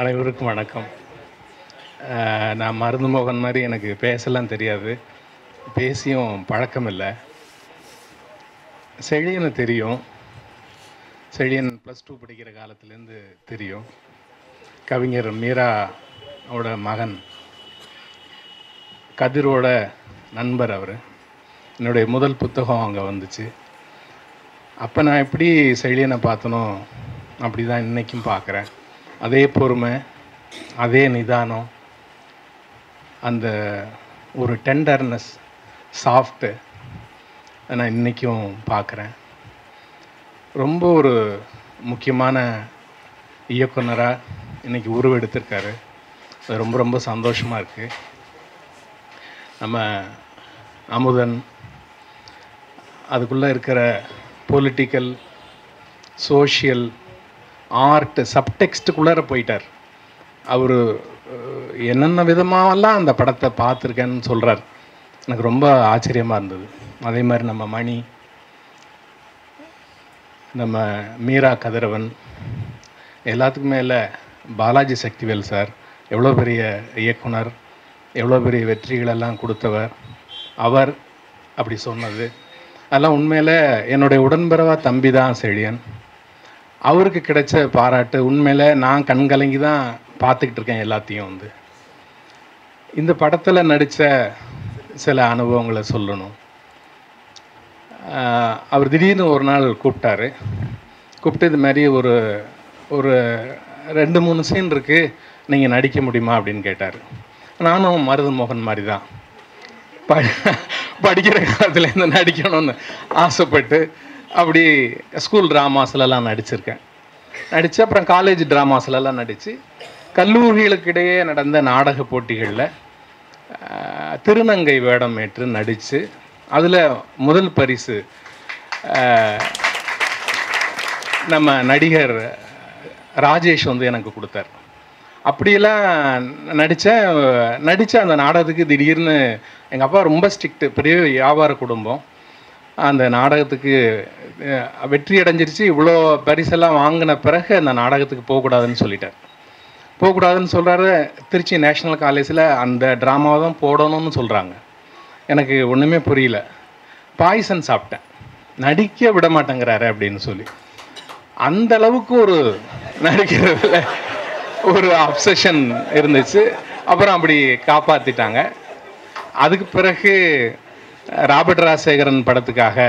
அனைவருக்கும் வணக்கம். நான் மருந்து மோகன் மாதிரி எனக்கு பேசலாம் தெரியாது. பேசியும் பழக்கம் இல்லை செழியனை தெரியும். செழியன் ப்ளஸ் டூ படிக்கிற காலத்துலேருந்து தெரியும். கவிஞர் மீராவோட மகன். கதிரோட நண்பர் அவர். என்னுடைய முதல் புத்தகம் அங்கே வந்துச்சு. அப்போ நான் எப்படி செழியனை பார்த்தனோ அப்படி தான் இன்றைக்கும் பார்க்குறேன் அதே பொறுமை அதே நிதானம் அந்த ஒரு டெண்டர்னஸ் சாஃப்ட்டு நான் இன்றைக்கும் பார்க்குறேன். ரொம்ப ஒரு முக்கியமான இயக்குனராக இன்றைக்கி உருவெடுத்திருக்காரு. அது ரொம்ப ரொம்ப சந்தோஷமாக இருக்குது நம்ம அமுதன் அதுக்குள்ளே இருக்கிற பொலிட்டிக்கல் சோஷியல் ஆர்ட் சப்டெக்ஸ்ட்டுக்குள்ளார போயிட்டார். அவர் என்னென்ன விதமாவெல்லாம் அந்த படத்தை பார்த்துருக்கேன்னு சொல்கிறார் எனக்கு ரொம்ப ஆச்சரியமாக இருந்தது. அதே மாதிரி நம்ம மணி நம்ம மீரா கதிரவன் எல்லாத்துக்கும் மேலே பாலாஜி சக்திவேல் சார் எவ்வளோ பெரிய இயக்குனர் எவ்வளோ பெரிய வெற்றிகளெல்லாம் கொடுத்தவர் அவர் அப்படி சொன்னது. அதெல்லாம் உண்மையில் என்னுடைய உடன்பிறவா தம்பி தான் செழியன். அவருக்கு கிடைச்ச பாராட்டு உண்மையில் நான் கண்கலங்கி தான் பார்த்துக்கிட்டு இருக்கேன் எல்லாத்தையும் வந்து. இந்த படத்தில் நடித்த சில அனுபவங்களை சொல்லணும். அவர் திடீர்னு ஒரு நாள் கூப்பிட்டாரு. கூப்பிட்டு இது மாதிரி ஒரு ஒரு ரெண்டு மூணு சீன் இருக்குது நீங்கள் நடிக்க முடியுமா அப்படின்னு கேட்டார். நானும் மருது மோகன் மாதிரி தான். ப படிக்கிற காலத்துலேருந்து நடிக்கணும்னு ஆசைப்பட்டு அப்படி ஸ்கூல் ட்ராமாஸ்லலாம் நடிச்சிருக்கேன். நடித்து அப்புறம் காலேஜ் ட்ராமாஸ்லலாம் நடித்து கல்லூரிகளுக்கிடையே நடந்த நாடக போட்டிகளில் திருநங்கை வேடம் ஏற்று நடித்து அதில் முதல் பரிசு நம்ம நடிகர் ராஜேஷ் வந்து எனக்கு கொடுத்தார். அப்படியெல்லாம் நடித்தேன் நடித்த அந்த நாடகத்துக்கு திடீர்னு எங்கள் அப்பா ரொம்ப ஸ்ட்ரிக்ட்டு பெரிய வியாபார குடும்பம். அந்த நாடகத்துக்கு வெற்றி அடைஞ்சிருச்சு. இவ்வளோ பரிசெல்லாம் வாங்கின பிறகு அந்த நாடகத்துக்கு போகக்கூடாதுன்னு சொல்லிட்டேன். போகக்கூடாதுன்னு சொல்கிறாரு திருச்சி நேஷ்னல் காலேஜில் அந்த ட்ராமாவை தான் போடணும்னு சொல்கிறாங்க எனக்கு ஒன்றுமே புரியல. பாய்சன் சாப்பிட்டேன். நடிக்க விட மாட்டேங்கிறாரு அப்படின்னு சொல்லி. அந்த அளவுக்கு ஒரு நடிக்கிறதுல ஒரு அப்சஷன் இருந்துச்சு. அப்புறம் அப்படி காப்பாற்றிட்டாங்க அதுக்கு பிறகு ராபர்ட் ராஜசேகரன் படத்துக்காக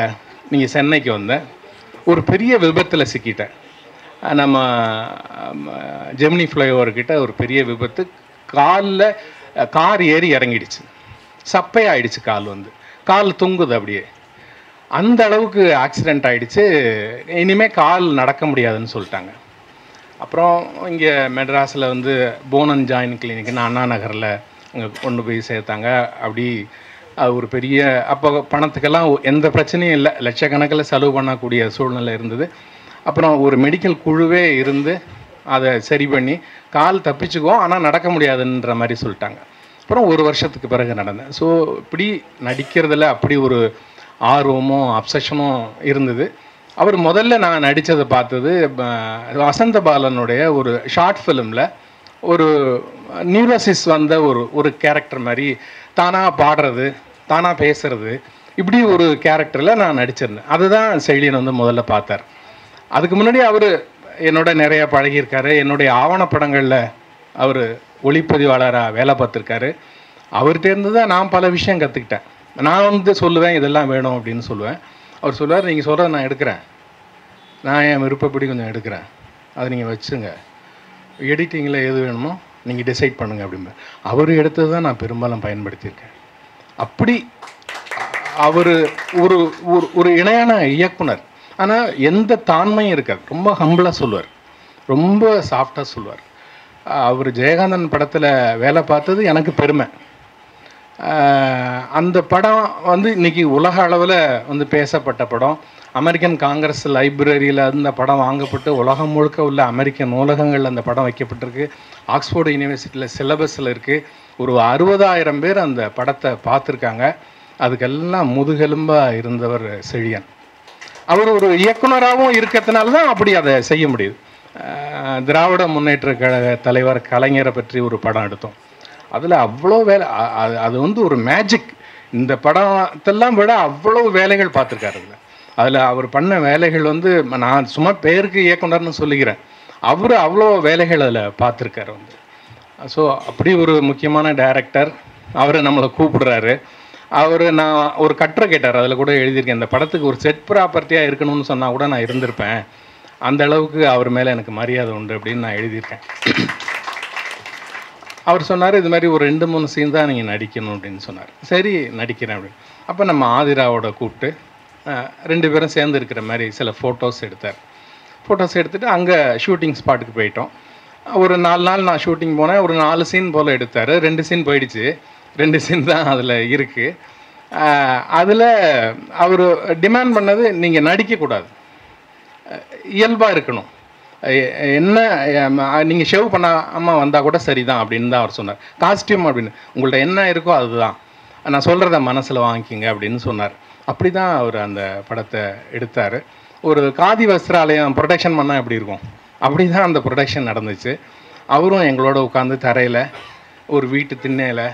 நீங்கள் சென்னைக்கு வந்தேன் ஒரு பெரிய விபத்தில் சிக்கிட்டேன். நம்ம ஜெமினி ஃப்ளைஓவர்கிட்ட ஒரு பெரிய விபத்து காலில் கார் ஏறி இறங்கிடுச்சு. சப்பையாயிடுச்சு கால் வந்து. கால் தொங்குது அப்படியே. அந்த அளவுக்கு ஆக்சிடெண்ட் ஆகிடுச்சு இனிமேல் கால் நடக்க முடியாதுன்னு சொல்லிட்டாங்க. அப்புறம் இங்கே மெட்ராஸில் வந்து போனன் ஜாயின் கிளினிக்னு அண்ணா நகரில் அங்கே கொண்டு போய் சேர்த்தாங்க. அப்படி அது ஒரு பெரிய அப்போ பணத்துக்கெல்லாம் எந்த பிரச்சனையும் இல்லை. லட்சக்கணக்கில் செலவு பண்ணக்கூடிய சூழ்நிலை இருந்தது. அப்புறம் ஒரு மெடிக்கல் குழுவே இருந்து அதை சரி பண்ணி கால் தப்பிச்சுக்குவோம் ஆனால் நடக்க முடியாதுன்ற மாதிரி சொல்லிட்டாங்க. அப்புறம் ஒரு வருஷத்துக்கு பிறகு நடந்தேன் ஸோ இப்படி நடிக்கிறதுல அப்படி ஒரு ஆர்வமும் அப்சஷனும் இருந்தது. அவர் முதல்ல நான் நடித்ததை பார்த்தது வசந்த பாலனுடைய ஒரு ஷார்ட் ஃபிலிமில் ஒரு நியூரோசிஸ் வந்த ஒரு ஒரு கேரக்டர் மாதிரி தானாக பாடுறது தானாக பேசுறது. இப்படி ஒரு கேரக்டரில் நான் நடிச்சிருந்தேன். அதுதான் செழியன் வந்து முதல்ல பார்த்தார். அதுக்கு முன்னாடி அவர் என்னோட நிறைய பழகியிருக்காரு. என்னுடைய ஆவணப்படங்களில் அவர் ஒளிப்பதிவாளராக வேலை பார்த்துருக்காரு. அவர்கிட்டேருந்து தான் நான் பல விஷயம் கற்றுக்கிட்டேன் நான் வந்து சொல்லுவேன் இதெல்லாம் வேணும் அப்படின்னு சொல்லுவேன். அவர் சொல்லுவார் நீங்கள் சொல்கிறத நான் எடுக்கிறேன். நான் என் விருப்பப்படி கொஞ்சம் எடுக்கிறேன். அதை நீங்கள் வச்சுங்க. எடிட்டிங்கில் எது வேணுமோ நீங்கள் டிசைட் பண்ணுங்கள் அப்படிம்ப அவர் எடுத்தது தான் நான் பெரும்பாலும் பயன்படுத்தியிருக்கேன். அப்படி அவர் ஒரு ஒரு ஒரு இணையான இயக்குனர். ஆனால் எந்த தாண்மையும் இருக்காது. ரொம்ப ஹம்பிளாக சொல்லுவார். ரொம்ப சாஃப்டாக சொல்லுவார். அவர் ஜெயகாந்தன் படத்தில் வேலை பார்த்தது எனக்கு பெருமை. அந்த படம் வந்து இன்னைக்கு உலக அளவில் வந்து பேசப்பட்ட படம். அமெரிக்கன் காங்கிரஸ் லைப்ரரியில் அந்த படம் வாங்கப்பட்டு உலகம் முழுக்க உள்ள அமெரிக்க நூலகங்களில் அந்த படம் வைக்கப்பட்டிருக்கு. ஆக்ஸ்போர்டு யூனிவர்சிட்டியில் சிலபஸில் இருக்குது ஒரு அறுபதாயிரம் பேர் அந்த படத்தை பார்த்துருக்காங்க. அதுக்கெல்லாம் முதுகெலும்பாக இருந்தவர் செழியன். அவர் ஒரு இயக்குனராகவும் இருக்கிறதுனால தான் அப்படி அதை செய்ய முடியுது. திராவிட முன்னேற்ற கழக தலைவர் கலைஞரை பற்றி ஒரு படம் எடுத்தோம். அதில் அவ்வளோ வேலை அது அது வந்து ஒரு மேஜிக் இந்த படத்தெல்லாம் விட அவ்வளோ வேலைகள் பார்த்துருக்காரு அதில். அதில் அவர் பண்ண வேலைகள் வந்து நான் சும்மா பேருக்கு இயக்குனர்னு சொல்லிக்கிறேன் அவர் அவ்வளோ வேலைகள் அதில் பார்த்துருக்காரு வந்து. ஸோ அப்படி ஒரு முக்கியமான டைரக்டர் அவர் நம்மளை கூப்பிடுறாரு. அவர் நான் ஒரு கட்டுரை கேட்டார். அதில் கூட எழுதியிருக்கேன். இந்த படத்துக்கு ஒரு செட் ப்ராப்பர்ட்டியாக இருக்கணும்னு சொன்னால் கூட நான் இருந்திருப்பேன். அந்த அளவுக்கு அவர் மேலே எனக்கு மரியாதை உண்டு அப்படின்னு நான் எழுதியிருக்கேன். அவர் சொன்னார் இது மாதிரி ஒரு ரெண்டு மூணு சீன் தான் நீங்கள் நடிக்கணும் அப்படின்னு சொன்னார். சரி நடிக்கிறேன் அப்படின்னு. அப்போ நம்ம ஆதிராவோட கூப்பிட்டு ரெண்டு பேரும் சேர்ந்து இருக்கிற மாதிரி சில ஃபோட்டோஸ் எடுத்தார். ஃபோட்டோஸ் எடுத்துகிட்டு அங்கே ஷூட்டிங் ஸ்பாட்டுக்கு போயிட்டோம். ஒரு நாலு நாள் நான் ஷூட்டிங் போனேன். ஒரு நாலு சீன் போல் எடுத்தார். ரெண்டு சீன் போயிடுச்சு. ரெண்டு சீன் தான் அதில் இருக்குது அதில் அவர் டிமாண்ட் பண்ணது நீங்கள் நடிக்கக்கூடாது. இயல்பாக இருக்கணும். என்ன நீங்கள் ஷேவ் பண்ணாமல் வந்தால் கூட சரி தான் அப்படின்னு தான் அவர் சொன்னார். காஸ்டியூம் அப்படின்னு. உங்கள்கிட்ட என்ன இருக்கோ அதுதான். நான் சொல்கிறத மனசில் வாங்கிக்கிங்க அப்படின்னு சொன்னார். அப்படி தான் அவர் அந்த படத்தை எடுத்தார். ஒரு காதி வஸ்திராலயம் ப்ரொடெக்ஷன் பண்ணால் எப்படி இருக்கும்? அப்படி தான் அந்த ப்ரொடக்ஷன் நடந்துச்சு. அவரும் எங்களோட உட்காந்து தரையில் ஒரு வீட்டு திண்ணையில்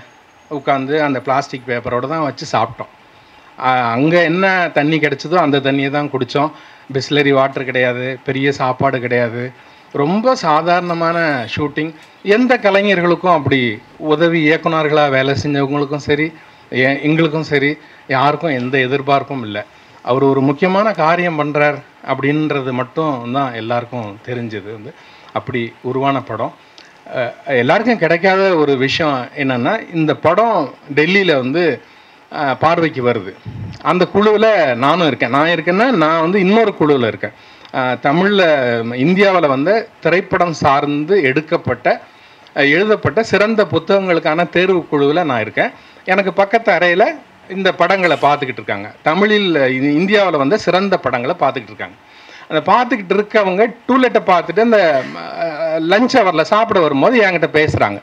உட்காந்து அந்த பிளாஸ்டிக் பேப்பரோடு தான் வச்சு சாப்பிட்டோம். அங்கே என்ன தண்ணி கிடச்சதோ அந்த தண்ணியை தான் குடித்தோம் பிஸ்லரி வாட்டர் கிடையாது பெரிய சாப்பாடு கிடையாது. ரொம்ப சாதாரணமான ஷூட்டிங் எந்த கலைஞர்களுக்கும் அப்படி உதவி இயக்குனர்களாக வேலை செஞ்சவங்களுக்கும் சரி எங்களுக்கும் சரி யாருக்கும் எந்த எதிர்பார்ப்பும் இல்லை. அவர் ஒரு முக்கியமான காரியம் பண்ணுறார் அப்படின்றது மட்டும் தான் எல்லாருக்கும் தெரிஞ்சது. வந்து அப்படி உருவான படம். எல்லாருக்கும் கிடைக்காத ஒரு விஷயம் என்னென்னா இந்த படம் டெல்லியில் வந்து பார்வைக்கு வருது. அந்த குழுவில் நானும் இருக்கேன். நான் இருக்கேன்னா நான் வந்து இன்னொரு குழுவில் இருக்கேன். தமிழில் இந்தியாவில் வந்து திரைப்படம் சார்ந்து எடுக்கப்பட்ட எழுதப்பட்ட சிறந்த புத்தகங்களுக்கான தேர்வு குழுவில் நான் இருக்கேன். எனக்கு பக்கத்து அறையில் இந்த படங்களை பார்த்துக்கிட்டு இருக்காங்க. தமிழில் இந்தியாவில் வந்து சிறந்த படங்களை பார்த்துக்கிட்டு இருக்காங்க. அந்த பார்த்துக்கிட்டு இருக்கவங்க டூலெட்டை பார்த்துட்டு அந்த லஞ்ச் ஹவரில் சாப்பிட வரும்போது என்கிட்ட பேசுகிறாங்க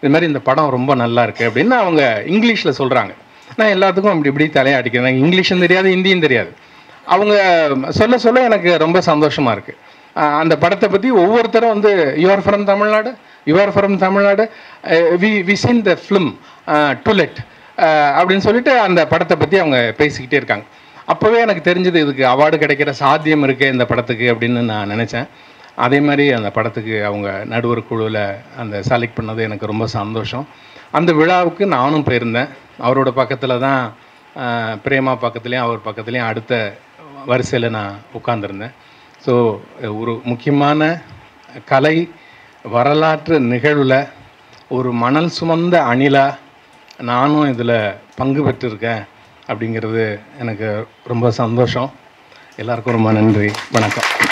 இது மாதிரி இந்த படம் ரொம்ப நல்லா இருக்குது அப்படின்னு அவங்க இங்கிலீஷில் சொல்கிறாங்க நான் எல்லாத்துக்கும் அப்படி இப்படி தலையாடிக்கிறேன் எனக்கு இங்கிலீஷும் தெரியாது ஹிந்தியும் தெரியாது. அவங்க சொல்ல சொல்ல எனக்கு ரொம்ப சந்தோஷமாக இருக்குது அந்த படத்தை பற்றி ஒவ்வொருத்தரும் வந்து you're from Tamil Nadu? You're from Tamil Nadu? We we seen the film To Let அப்படின்னு சொல்லிட்டு அந்த படத்தை பற்றி அவங்க பேசிக்கிட்டே இருக்காங்க. அப்போவே எனக்கு தெரிஞ்சது இதுக்கு அவார்டு கிடைக்கிற சாத்தியம் இருக்குது இந்த படத்துக்கு அப்படின்னு நான் நினச்சேன். அதே மாதிரி அந்த படத்துக்கு அவங்க நடுவர் குழுவில் அந்த செலக்ட் பண்ணது எனக்கு ரொம்ப சந்தோஷம். அந்த விழாவுக்கு நானும் போயிருந்தேன். அவரோட பக்கத்தில் தான் பிரேமா பக்கத்துலேயும் அவர் பக்கத்துலேயும் அடுத்த வரிசையில் நான் உட்காந்துருந்தேன் ஸோ ஒரு முக்கியமான கலை வரலாற்று நிகழ்வில் ஒரு மணல் சுமந்த அணிலா நானும் இதில் பங்கு பெற்றிருக்கேன் அப்படிங்கிறது எனக்கு ரொம்ப சந்தோஷம். எல்லாருக்கும் ரொம்ப நன்றி. வணக்கம்.